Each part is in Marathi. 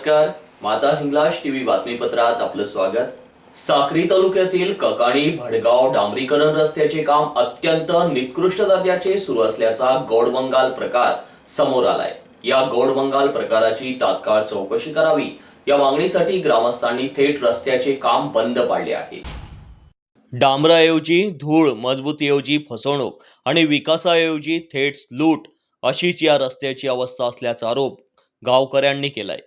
नमस्कार. माता हिंगलाज टीव्ही बातमीपत्रात आपलं स्वागत. साक्री तालुक्यातील ककाणी भडगाव डांबरीकरण रस्त्याचे काम अत्यंत निकृष्ट दर्जाचे सुरू असल्याचा गौडबंगाल प्रकार समोर आलाय. या गौडबंगाल प्रकाराची तात्काळ चौकशी करावी या मागणीसाठी ग्रामस्थांनी थेट रस्त्याचे काम बंद पाडले आहे. डांबराऐवजी धूळ मजबूतीऐवजी फसवणूक आणि विकासाऐवजी थेट लूट अशीच या रस्त्याची अवस्था असल्याचा आरोप गावकऱ्यांनी केलाय.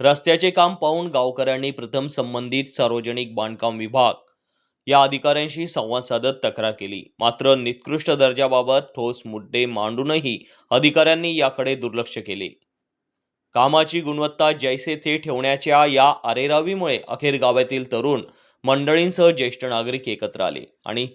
रस्त्याचे काम पाहून गावकऱ्यांनी प्रथम संबंधित सार्वजनिक बांधकाम विभाग या अधिकाऱ्यांशी संवाद साधत तक्रार केली. मात्र निकृष्ट दर्जाबाबत ठोस मुद्दे मांडूनही अधिकाऱ्यांनी याकडे दुर्लक्ष केले. कामाची गुणवत्ता जैसे थे ठेवण्याच्या या अरेरावीमुळे अखेर गावातील तरुण मंडळींसह ज्येष्ठ नागरिक एकत्र आले आणि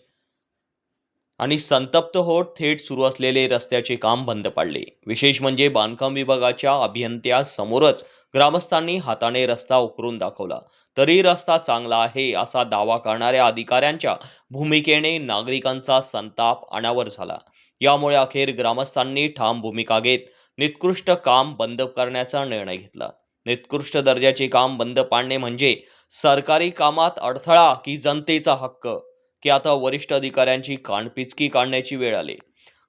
आणि संतप्त होत थेट सुरू असलेले रस्त्याचे काम बंद पाडले. विशेष म्हणजे बांधकाम विभागाच्या अभियंत्यासमोरच ग्रामस्थांनी हाताने रस्ता उकरून दाखवला. तरी रस्ता चांगला आहे असा दावा करणाऱ्या अधिकाऱ्यांच्या भूमिकेने नागरिकांचा संताप अनावर झाला. यामुळे अखेर ग्रामस्थांनी ठाम भूमिका घेत निकृष्ट काम बंद करण्याचा निर्णय घेतला. निकृष्ट दर्जाचे काम बंद पाडणे म्हणजे सरकारी कामात अडथळा की जनतेचा हक्क? की आता वरिष्ठ अधिकाऱ्यांची कानपिचकी काढण्याची वेळ आली.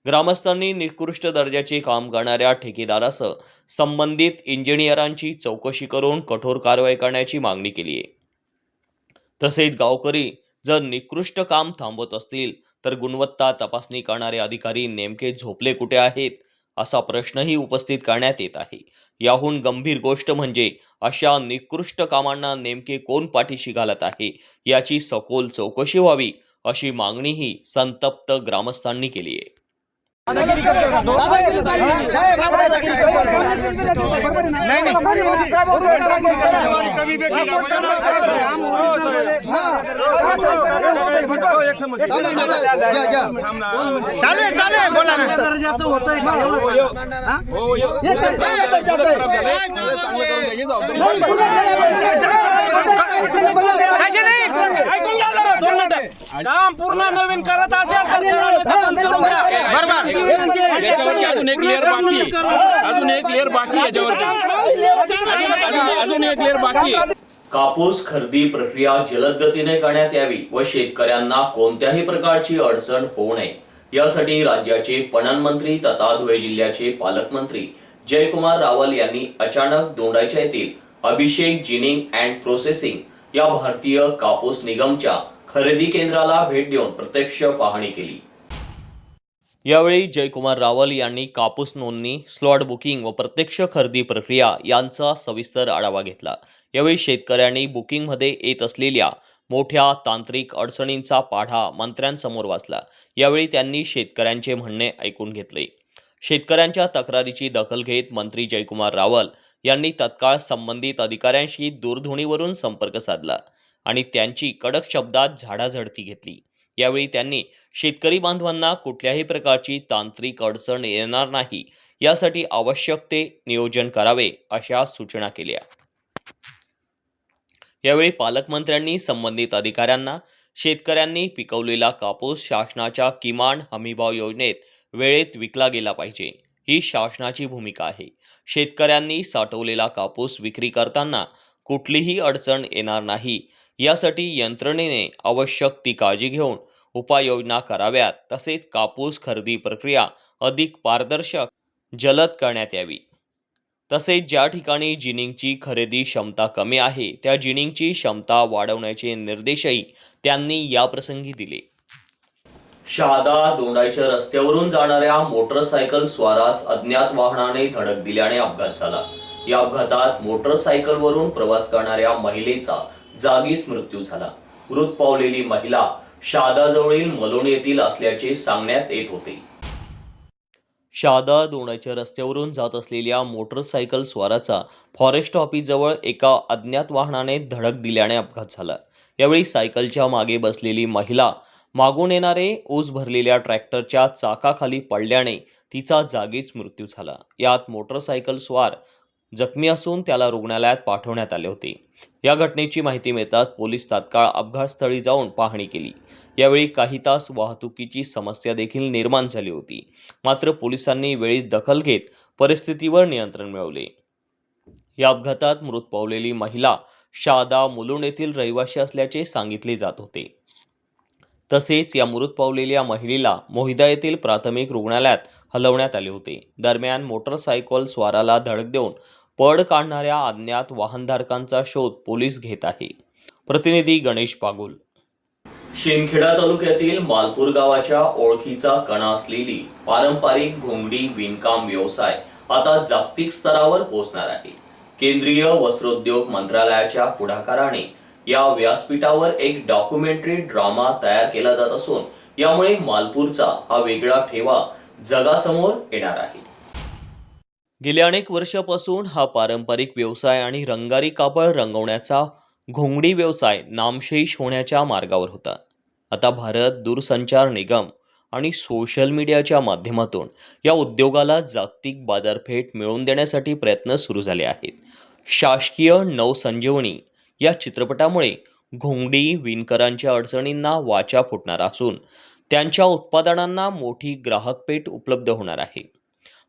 ग्रामस्थांनी निकृष्ट दर्जाचे काम करणाऱ्या ठेकेदारासह संबंधित इंजिनियरांची चौकशी करून कठोर कारवाई करण्याची मागणी केली आहे. तसेच गावकरी जर निकृष्ट काम थांबवत असतील तर गुणवत्ता तपासणी करणारे अधिकारी नेमके झोपले कुठे आहेत असा प्रश्नही उपस्थित करण्यात येत आहे. याहून गंभीर गोष्ट म्हणजे अशा निकृष्ट कामांना नेमके कोण पाठीशी घालत आहे याची सखोल चौकशी व्हावी अशी मागणीही संतप्त ग्रामस्थांनी केली आहे. चालली. चालली. बोला ना. दर्जाचं होतंय का एवढं सांगा. हे काय- काय दर्जाचं आहे? नाही, पुन्हा करा पाहिजे. काम पूर्ण नवीन करत असेल अजून एक लेअर बाकी अजून एक लेअर बाकी आहे याच्यावरती अजून एक लेअर बाकी कापूस खरेदी प्रक्रिया जलद गतीने करण्यात यावी व शेतकऱ्यांना कोणत्याही प्रकारची अडचण होऊ नये. यासाठी राज्याचे पणन मंत्री तथा धुळे जिल्ह्याचे पालकमंत्री जयकुमार रावल यांनी अचानक दोंडाच्या येथील अभिषेक जिनिंग अँड प्रोसेसिंग या भारतीय कापूस निगमच्या खरेदी केंद्राला भेट देऊन प्रत्यक्ष पाहणी केली. यावेळी जयकुमार रावल यांनी कापूस नोंदणी स्लॉट बुकिंग व प्रत्यक्ष खरेदी प्रक्रिया यांचा सविस्तर आढावा घेतला. यावेळी शेतकऱ्यांनी बुकिंगमध्ये येत असलेल्या मोठ्या तांत्रिक अडचणींचा पाढा मंत्र्यांसमोर वाचला. यावेळी त्यांनी शेतकऱ्यांचे म्हणणे ऐकून घेतले. शेतकऱ्यांच्या तक्रारीची दखल घेत मंत्री जयकुमार रावल यांनी तत्काळ संबंधित अधिकाऱ्यांशी दूरध्वनीवरून संपर्क साधला आणि त्यांची कडक शब्दात झाडाझडती घेतली. यावेळी त्यांनी शेतकरी बांधवांना कुठल्याही प्रकारची तांत्रिक अडचण येणार नाही यासाठी आवश्यक ते नियोजन करावे अशा सूचना केल्या. यावेळी पालकमंत्र्यांनी संबंधित अधिकाऱ्यांना शेतकऱ्यांनी पिकवलेला कापूस शासनाच्या किमान हमीभाव योजनेत वेळेत विकला गेला पाहिजे. ही शासनाची भूमिका आहे. शेतकऱ्यांनी साठवलेला कापूस विक्री करताना कुठलीही अडचण येणार नाही. यासाठी यंत्रणेने आवश्यक ती काळजी घेऊन उपाययोजना कराव्यात. तसेच कापूस खरेदी प्रक्रिया अधिक पारदर्शक जलद करण्यात यावी. तसेच ज्या ठिकाणी जिनिंगची खरेदी क्षमता कमी आहे त्या जिनिंगची क्षमता वाढवण्याचे निर्देशही त्यांनी याप्रसंगी दिले. शहादा दोंडाईच्या रस्त्यावरून जाणाऱ्या मोटरसायकल स्वारास अज्ञात वाहनाने धडक दिल्याने अपघात झाला. या अपघातात मोटरसायकलवरून प्रवास करणाऱ्या महिलेचा जागीच मृत्यू झाला. मृत पावलेली महिला शहादाजवळील मलोण येथील असल्याचे सांगण्यात येत होते. शहादा दोंडाच्या रस्त्यावरून जात असलेल्या मोटरसायकल स्वाराचा फॉरेस्ट ऑफिसजवळ एका अज्ञात वाहनाने धडक दिल्याने अपघात झाला. यावेळी सायकलच्या मागे बसलेली महिला मागून येणारे ऊस भरलेल्या ट्रॅक्टरच्या चाकाखाली पडल्याने तिचा जागीच मृत्यू झाला. यात मोटरसायकल स्वार जखमी असून त्याला रुग्णालयात पाठवण्यात आले होते. या घटनेची माहिती मिळताच पोलीस तात्काळ अपघातस्थळी जाऊन पाहणी केली. यावेळी काही तास वाहतुकीची समस्या देखील निर्माण झाली होती. मात्र पोलिसांनी वेळीच दखल घेत परिस्थितीवर नियंत्रण मिळवले. या अपघातात मृत पावलेली महिला शादा मुलुंड येथील रहिवाशी असल्याचे सांगितले जात होते. तसेच या मृत पावलेल्या महिलेला मोहिदा येथील प्राथमिक रुग्णालयात हलवण्यात आले होते. दरम्यान मोटरसायकल स्वाराला धडक देऊन पळ काढणाऱ्या अज्ञात वाहनधारकांचा शोध पोलीस घेत आहे. प्रतिनिधी गणेश पागुल. शिंदखेडा तालुक्यातील मालपूर गावाच्या ओळखीचा कणा असलेली पारंपरिक घोंगडी विणकाम व्यवसाय आता जागतिक स्तरावर पोहोचणार आहे. केंद्रीय वस्त्रोद्योग मंत्रालयाच्या पुढाकाराने या व्यासपीठावर एक डॉक्युमेंटरी ड्रामा तयार केला जात असून यामुळे मालपूरचा हा वेगळा ठेवा जगासमोर येणार आहे. गेल्या अनेक वर्षापासून हा पारंपरिक व्यवसाय आणि रंगारी कापड रंगवण्याचा घोंगडी व्यवसाय नामशेष होण्याच्या मार्गावर होता. आता भारत दूरसंचार निगम आणि सोशल मीडियाच्या माध्यमातून या उद्योगाला जागतिक बाजारपेठ मिळवून देण्यासाठी प्रयत्न सुरू झाले आहेत. शासकीय नवसंजीवनी या चित्रपटामुळे घोंगडी विणकरांच्या अडचणींना वाचा फुटणार असून त्यांच्या उत्पादनांना मोठी ग्राहकपेठ उपलब्ध होणार आहे.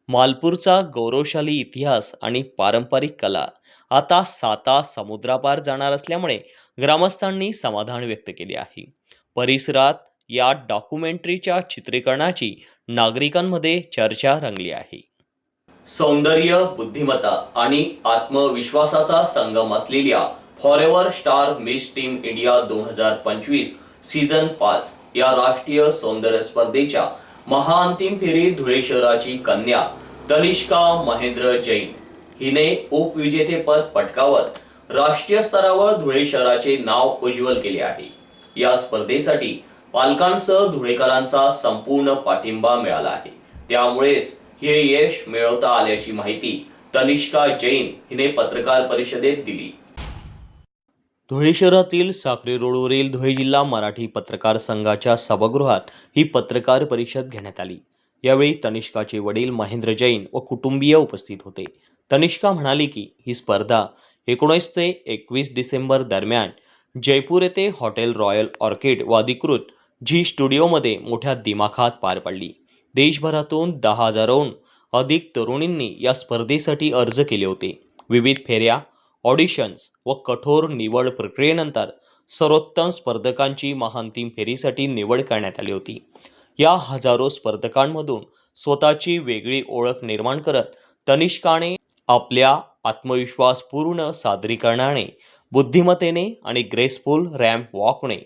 मालपूरचा गौरवशाली इतिहास आणि पारंपरिक कला आता साता समुद्रापार जाणार असल्यामुळे ग्रामस्थांनी समाधान व्यक्त केले आहे. परिसरात या डॉक्युमेंटरीच्या चित्रीकरणाची नागरिकांमध्ये चर्चा रंगली आहे. सौंदर्य बुद्धिमत्ता आणि आत्मविश्वासाचा संगम असलेल्या forever star miss team India दोन हजार पंचवीस सीझन पाच या राष्ट्रीय सौंदर्य स्पर्धेच्या महाअंतिम फेरीत धुळे शहराची कन्या तनिष्का महेंद्र जैन. हिने उपविजेतेपद पटकावत राष्ट्रीय स्तरावर धुळे शहराचे नाव उज्ज्वल केले आहे. या स्पर्धेसाठी पालकांसह धुळेकरांचा संपूर्ण पाठिंबा मिळाला आहे. त्यामुळेच हे यश मिळवता आल्याची माहिती तनिष्का जैन हिने पत्रकार परिषदेत दिली. धुळे शहरातील साखरे रोडवरील धुळे जिल्हा मराठी पत्रकार संघाच्या सभागृहात ही पत्रकार परिषद घेण्यात आली. यावेळी तनिष्काचे वडील महेंद्र जैन व कुटुंबीय उपस्थित होते. तनिष्का म्हणाली की ही स्पर्धा एकोणीस ते एकवीस डिसेंबर दरम्यान जयपूर येथे हॉटेल रॉयल ऑर्किड व अधिकृत झी स्टुडिओमध्ये मोठ्या दिमाखात पार पडली. देशभरातून दहा हजारहून अधिक तरुणींनी या स्पर्धेसाठी अर्ज केले होते. विविध फेऱ्या ऑडिशन्स व कठोर निवड प्रक्रियेनंतर सर्वोत्तम स्पर्धकांची महांतिम फेरीसाठी निवड करण्यात आली होती. या हजारो स्पर्धकांमधून स्वतःची वेगळी ओळख निर्माण करत तनिष्काने आपल्या आत्मविश्वासपूर्ण सादरीकरणाने बुद्धिमत्तेने आणि ग्रेसफुल रॅम्प वॉकने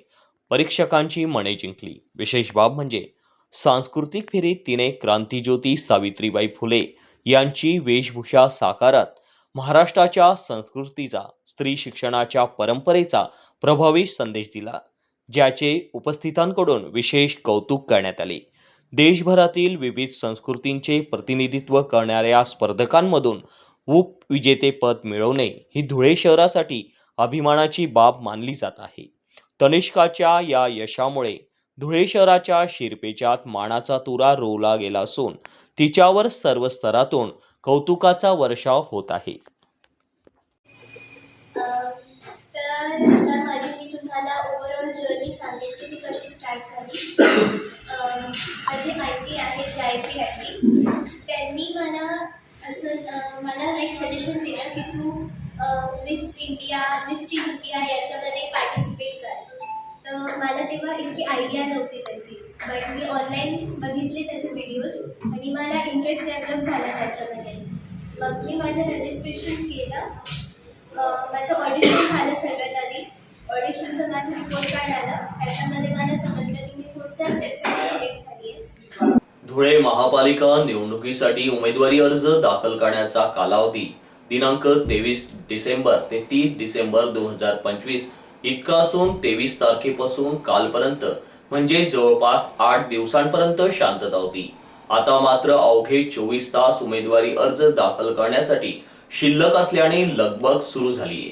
परीक्षकांची मने जिंकली. विशेष बाब म्हणजे सांस्कृतिक फेरीत तिने क्रांतिज्योती सावित्रीबाई फुले यांची वेशभूषा साकारत महाराष्ट्राच्या संस्कृतीचा स्त्री शिक्षणाच्या परंपरेचा प्रभावी संदेश दिला ज्याचे उपस्थितांकडून विशेष कौतुक करण्यात आले. देशभरातील विविध संस्कृतींचे प्रतिनिधित्व करणाऱ्या स्पर्धकांमधून उप विजेतेपद मिळवणे ही धुळे शहरासाठी अभिमानाची बाब मानली जात आहे. तनिष्काच्या या यशामुळे धुळे शहराच्या शिरपेचात मानाचा तुरा रोवला गेला असून तिच्यावर सर्व स्तरातून कौतुकाचा वर्षाव होत आहे. तर आता माझी मी तुम्हाला ओव्हरऑल जर्नी सांगेल की ती कशी स्टार्ट झाली. माझं ऑडिशन झालं सर्वात आधी. ऑडिशनचं माझं रिपोर्ट कार्ड आलं. त्याच्यामध्ये मला समजलं की मी पुढच्या स्टेप्ससाठी सिलेक्ट झाली आहे धुळे महापालिका निवडणुकीसाठी उमेदवारी अर्ज दाखल करण्याचा कालावधी दिनांक तेवीस डिसेंबर ते तीस डिसेंबर दोन हजार पंचवीस इतका असून तेवीस तारखेपासून कालपर्यंत म्हणजे जवळपास आठ दिवसांपर्यंत शांतता होती. आता मात्र अवघे चोवीस तास उमेदवारी अर्ज दाखल करण्यासाठी शिल्लक असल्याने लगबग सुरू झाली.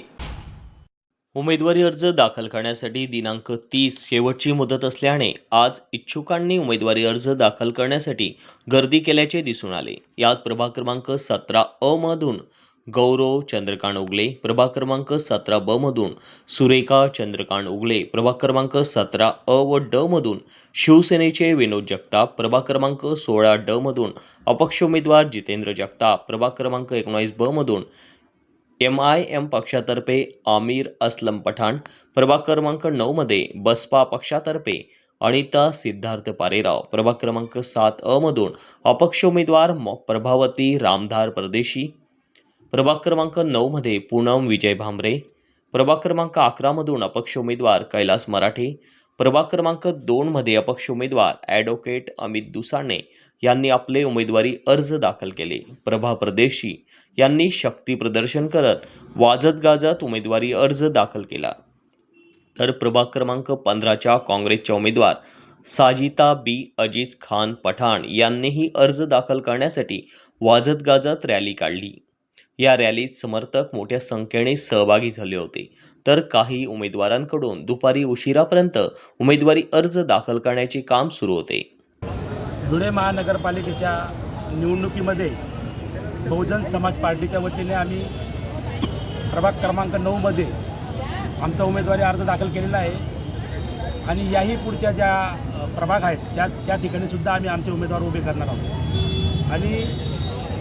उमेदवारी अर्ज दाखल करण्यासाठी दिनांक तीस शेवटची मुदत असल्याने आज इच्छुकांनी उमेदवारी अर्ज दाखल करण्यासाठी गर्दी केल्याचे दिसून आले. यात प्रभाग क्रमांक सतरा अ मधून गौरव चंद्रकांत उगले प्रभाग क्रमांक सतरा ब मधून सुरेखा चंद्रकांत उगले प्रभाग क्रमांक सतरा अ व ड मधून शिवसेनेचे विनोद जगताप प्रभाग क्रमांक सोळा ड मधून अपक्ष उमेदवार जितेंद्र जगताप प्रभाग क्रमांक एकोणावीस ब मधून एम आय एम पक्षातर्फे आमिर असलम पठाण प्रभाग क्रमांक नऊमध्ये बसपा पक्षातर्फे अनिता सिद्धार्थ पारेराव प्रभाग क्रमांक सात अ मधून अपक्ष उमेदवार म- प्रभावती रामधार परदेशी प्रभाग क्रमांक नऊमध्ये पूनम विजय भांबरे प्रभाग क्रमांक अकरामधून अपक्ष उमेदवार कैलास मराठे प्रभाग क्रमांक दोनमध्ये अपक्ष उमेदवार ॲडव्होकेट अमित दुसाणे यांनी आपले उमेदवारी अर्ज दाखल केले. प्रभा परदेशी यांनी शक्ती प्रदर्शन करत वाजत गाजत उमेदवारी अर्ज दाखल केला. तर प्रभाग क्रमांक पंधराच्या काँग्रेसच्या उमेदवार साजिता बी अजित खान पठाण यांनीही अर्ज दाखल करण्यासाठी वाजत गाजत रॅली काढली. या रॅलीत समर्थक मोठ्या संख्येने सहभागी झाले होते. तर काही उमेदवारांकडून दुपारी उशिरापर्यंत उमेदवारी अर्ज दाखल करण्याचे काम सुरू होते. धुळे महानगरपालिकेच्या निवडणुकीमध्ये बहुजन समाज पार्टीच्या वतीने आम्ही प्रभाग क्रमांक नऊमध्ये आमचा उमेदवारी अर्ज दाखल केलेला आहे. आणि याही पुढच्या ज्या प्रभाग आहेत त्या त्या ठिकाणी सुद्धा आम्ही आमचे उमेदवार उभे करणार आहोत. आणि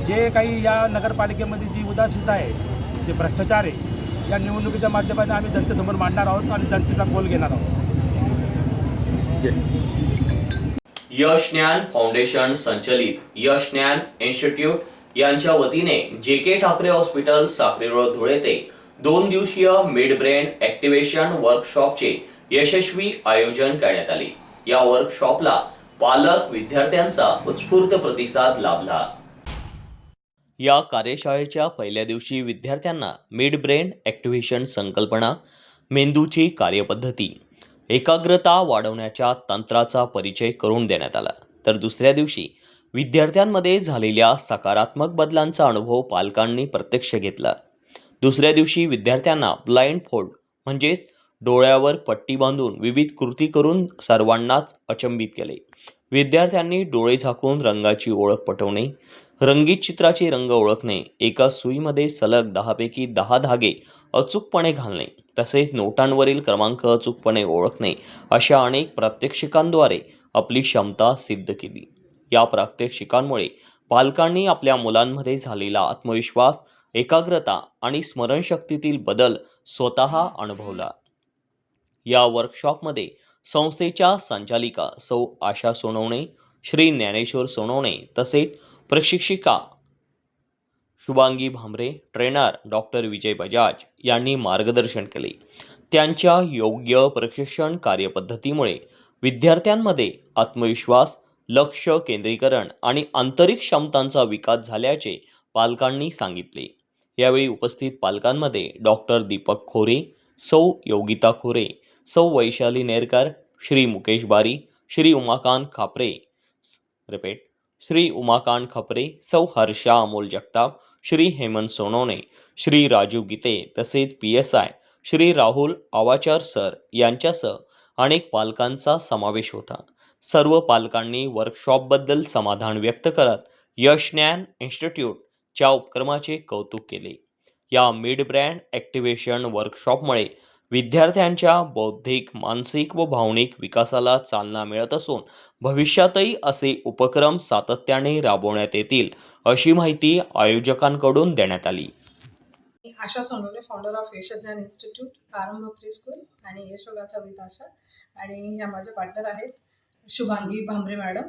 जे काही या नगरपालिकेमध्ये जी उदासीनता आहे जे भ्रष्टाचार आहे या निवडणुकीच्या माध्यमातून आम्ही जनतेसमोर मांडणार आहोत आणि जनतेचा कोल घेणार आहोत. यश ज्ञान फाउंडेशन संचलित यश ज्ञान इन्स्टिट्यूट यांच्या वतीने J K Thackeray hospital Sakri road Dhule ते दोन दिवसीय मिड ब्रेन ऍक्टिव्हेशन वर्कशॉपचे यशस्वी आयोजन करण्यात आले. या वर्कशॉपला पालक विद्यार्थ्यांचा उत्स्फूर्त प्रतिसाद लाभला. या कार्यशाळेच्या पहिल्या दिवशी विद्यार्थ्यांना मिड ब्रेन ॲक्टिव्हेशन संकल्पना मेंदूची कार्यपद्धती एकाग्रता वाढवण्याच्या तंत्राचा परिचय करून देण्यात आला. तर दुसऱ्या दिवशी विद्यार्थ्यांमध्ये झालेल्या सकारात्मक बदलांचा अनुभव पालकांनी प्रत्यक्ष घेतला. दुसऱ्या दिवशी विद्यार्थ्यांना ब्लाइंड फोल्ड म्हणजेच डोळ्यावर पट्टी बांधून विविध कृती करून सर्वांनाच अचंबित केले. विद्यार्थ्यांनी डोळे झाकून रंगाची ओळख पटवणे रंगीत चित्राचे रंग ओळखणे एका सुईमध्ये सलग दहापैकी दहा धागे अचूकपणे घालणे तसेच नोटांवरील क्रमांक अचूकपणे ओळखणे अशा अनेक प्रात्यक्षिकांद्वारे आपली क्षमता सिद्ध केली. या प्रात्यक्षिकांमुळे पालकांनी आपल्या मुलांमध्ये झालेला आत्मविश्वास एकाग्रता आणि स्मरणशक्तीतील बदल स्वतः अनुभवला. या वर्कशॉपमध्ये संस्थेच्या संचालिका सौ आशा सोनवणे श्री ज्ञानेश्वर सोनवणे तसेच प्रशिक्षिका शुभांगी भामरे ट्रेनर डॉक्टर विजय बजाज यांनी मार्गदर्शन केले. त्यांच्या योग्य प्रशिक्षण कार्यपद्धतीमुळे विद्यार्थ्यांमध्ये आत्मविश्वास लक्ष केंद्रीकरण आणि आंतरिक क्षमतांचा विकास झाल्याचे पालकांनी सांगितले. यावेळी उपस्थित पालकांमध्ये डॉक्टर दीपक खोरे सौ योगिता खोरे सौ वैशाली नेरकर श्री मुकेश बारी श्री उमाकांत खापरे रिपीट. श्री उमाकांत खपरे सौ हर्षा अमोल जगताप श्री हेमंत सोनवणे श्री राजू गीते तसेच P S I Shri Rahul Awachar sir यांच्यासह अनेक पालकांचा समावेश होता. सर्व पालकांनी वर्कशॉपबद्दल समाधान व्यक्त करत यश ज्ञान इन्स्टिट्यूटच्या उपक्रमाचे कौतुक केले. या मिड ब्रँड ॲक्टिव्हेशन वर्कशॉपमुळे विद्यार्थ्यांच्या बौद्धिक मानसिक व भावनिक विकासाला चालना मिळत असून भविष्यातही असे उपक्रम सातत्याने राबवण्यात येतील अशी माहिती आयोजकांकडून देण्यात आली. Asha Sonawane founder of Yashgyan institute Prarambh pre school आणि यशोगाथा विथ आशा. आणि या माझ्या पार्टनर आहेत शुभांगी भांबरे मॅडम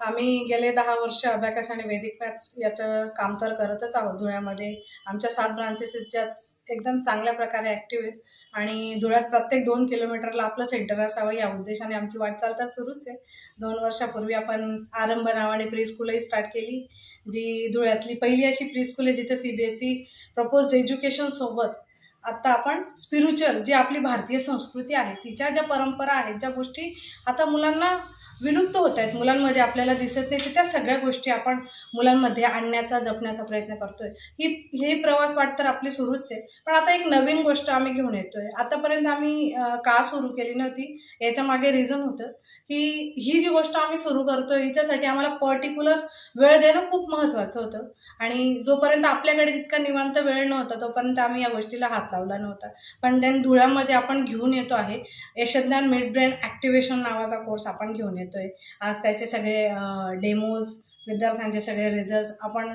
आम्ही गेले दहा वर्ष अभ्याकाश आणि वैदिक मॅथ्स याचं काम तर करतच आहोत धुळ्यामध्ये. आमच्या सात ब्रांचेस एकदम चांगल्या प्रकारे ॲक्टिव्ह आहेत. आणि धुळ्यात प्रत्येक दोन किलोमीटरला आपलं सेंटर असावं या उद्देशाने आमची वाटचाल तर सुरूच आहे. दोन वर्षापूर्वी आपण आरंभ नावाने प्री स्कूलही स्टार्ट केली जी धुळ्यातली पहिली अशी प्री स्कूल आहे जिथे C B S C proposed एज्युकेशनसोबत आत्ता आपण स्पिरिच्युअल जी आपली भारतीय संस्कृती आहे तिच्या ज्या परंपरा आहेत ज्या गोष्टी आता मुलांना विलुप्त होत आहेत. मुलांमध्ये आपल्याला दिसत नाही की त्या सगळ्या गोष्टी आपण मुलांमध्ये आणण्याचा जपण्याचा प्रयत्न करतोय. ही हे प्रवास वाट तर आपली सुरूच आहे. पण आता एक नवीन गोष्ट आम्ही घेऊन येतोय. आतापर्यंत आम्ही का सुरू केली नव्हती याच्या मागे रिझन होतं की ही जी गोष्ट आम्ही सुरू करतोय हिच्यासाठी आम्हाला पर्टिक्युलर वेळ देणं खूप महत्त्वाचं होतं. आणि जोपर्यंत आपल्याकडे तितका निवांत वेळ नव्हता तोपर्यंत आम्ही या गोष्टीला हात लावला नव्हता. पण देन धुळ्यामध्ये आपण घेऊन येतो आहे यशज्ञान मिड ब्रेन ॲक्टिवेशन नावाचा कोर्स आपण घेऊन येतो. येतोय आज त्याचे सगळे डेमोज विद्यार्थ्यांचे सगळे रिझल्ट आपण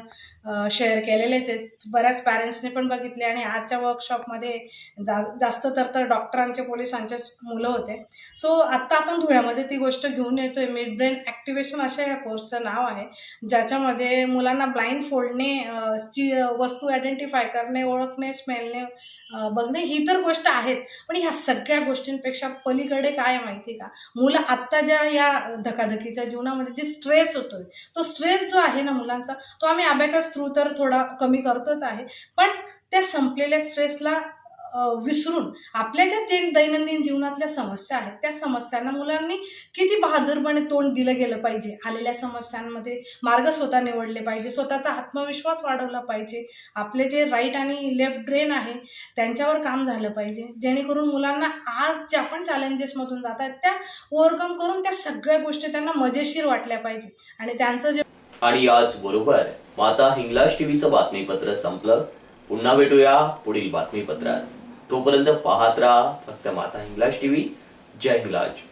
शेअर केलेलेच आहेत. बऱ्याच पॅरेंट्सने पण बघितले आणि आजच्या वर्कशॉपमध्ये जा जास्त तर तर डॉक्टरांचे पोलिसांचेच मुलं होते. सो आत्ता आपण धुळ्यामध्ये ती गोष्ट घेऊन येतोय. मिड ब्रेन ॲक्टिवेशन अशा या कोर्सचं नाव आहे ज्याच्यामध्ये मुलांना ब्लाइंड फोल्डने ची वस्तू आयडेंटिफाय करणे ओळखणे स्मेलने बघणे ही तर गोष्ट आहेच. पण ह्या सगळ्या गोष्टींपेक्षा पलीकडे काय माहिती आहे का? मुलं आत्ता ज्या या धकाधकीच्या जीवनामध्ये जे स्ट्रेस होतोय तो स्ट्रेस जो आहे ना मुलांचा तो आम्ही अबॅकस थ्रू तर थोडा कमी करतोच आहे. पण त्या संपलेल्या स्ट्रेसला विसरून आपल्या ज्या जे दैनंदिन जीवनातल्या समस्या आहेत त्या समस्यांना मुलांनी किती बहादूरपणे तोंड दिलं गेलं पाहिजे? आलेल्या समस्यांमध्ये मार्ग स्वतः निवडले पाहिजे स्वतःचा आत्मविश्वास वाढवला पाहिजे आपले जे राईट आणि लेफ्ट ब्रेन आहे त्यांच्यावर काम झालं पाहिजे. जेणेकरून मुलांना आज ज्या पण चॅलेंजेसमधून जात आहेत त्या ओव्हरकम करून त्या सगळ्या गोष्टी त्यांना मजेशीर वाटल्या पाहिजे. आणि त्यांचं जे आणि आज बरोबर माता हिंगलाज टीव्हीचं बातमीपत्र संपलं. पुन्हा भेटूया पुढील बातमीपत्रात. तोपर्यंत पाहत राहा फक्त माता हिंगलाज टीव्ही जय हिंगलाज